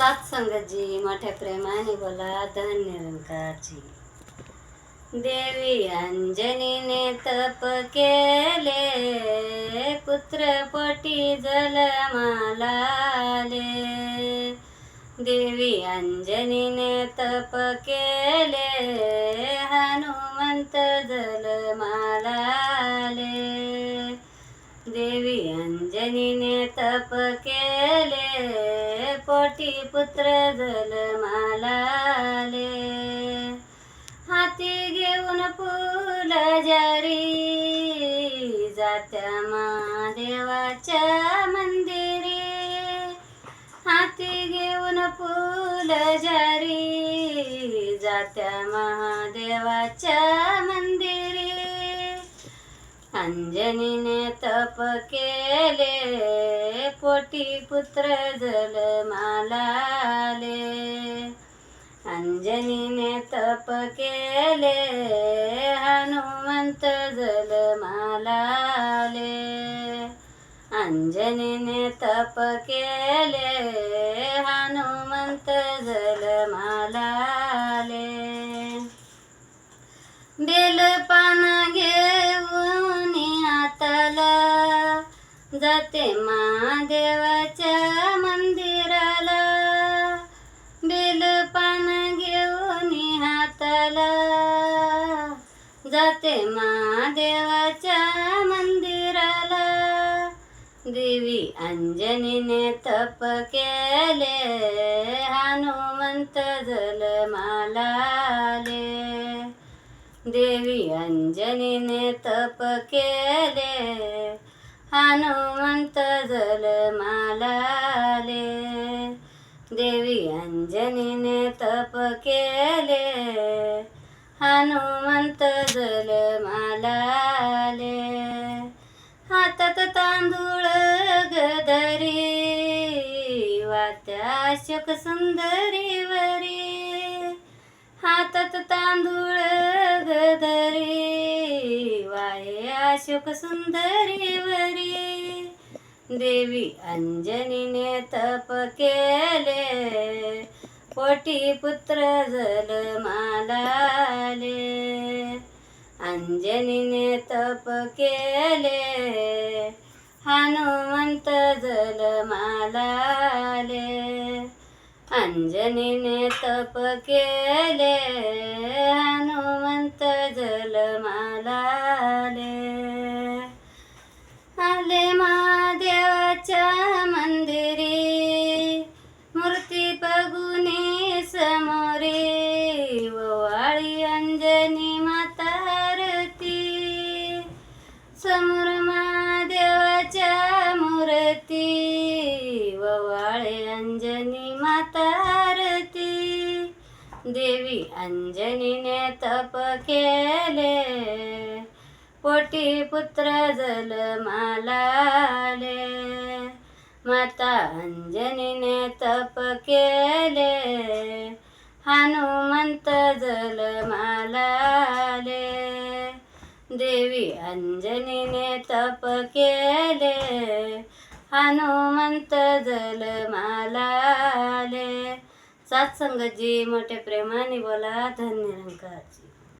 सत्संगजी मोठ्या प्रेमाने बोला धन्य देवी अंजनीने तप केले पुत्रपोटी जलमालाले. देवी अंजनीने तप केले हनुमंत जलमालाले. देवी अंजनीने तप केले हाती पुत्र जलमालाले हाती घेऊन फुल जारी जात्या महादेवाच्या मंदिरी. हाती घेऊन फुल जारी जात्या महादेवाच्या अंजनीने तप केले पोटी पुत्र जलमालाले. अंजनीने तप केले हनुमंत जलमालाले. अंजनीने तप केले हनुमंत जलमाला जाते महादेवाच्या मंदिराला बिलपान घेऊन हाताला. जाते महादेवाच्या मंदिराला देवी अंजनीने तप केले हनुमंत जलमालाले. देवी अंजनीने तप केले हनुमंत जलमालाले देवी अंजनीने तप केले. हनुमंत जलमालाले हातात तांदूळ गदरी वात्या शक सुंदरीवरी अशोक सुंदरीवरी देवी अंजनीने तप केले पोटी पुत्र जलमालाले अंजनीने तप केले हनुमंत जलमालाले अंजनीने तप केले हनुमंत जलमालाले. आले महादेवाच्या मंदिरी मूर्ती बघुनी समोरी. ववाळी अंजनी मातारती समोर अंजनी मातारती देवी अंजनीने तप केले. पोटी पुत्र जलमालाले माता अंजनीने तप केले. हनुमंत जलमालाले देवी अंजनीने तप केले. हनुमंत जलमालाले सत्संगजी मोठ्या प्रेमाने बोला धन्य निरंकारजी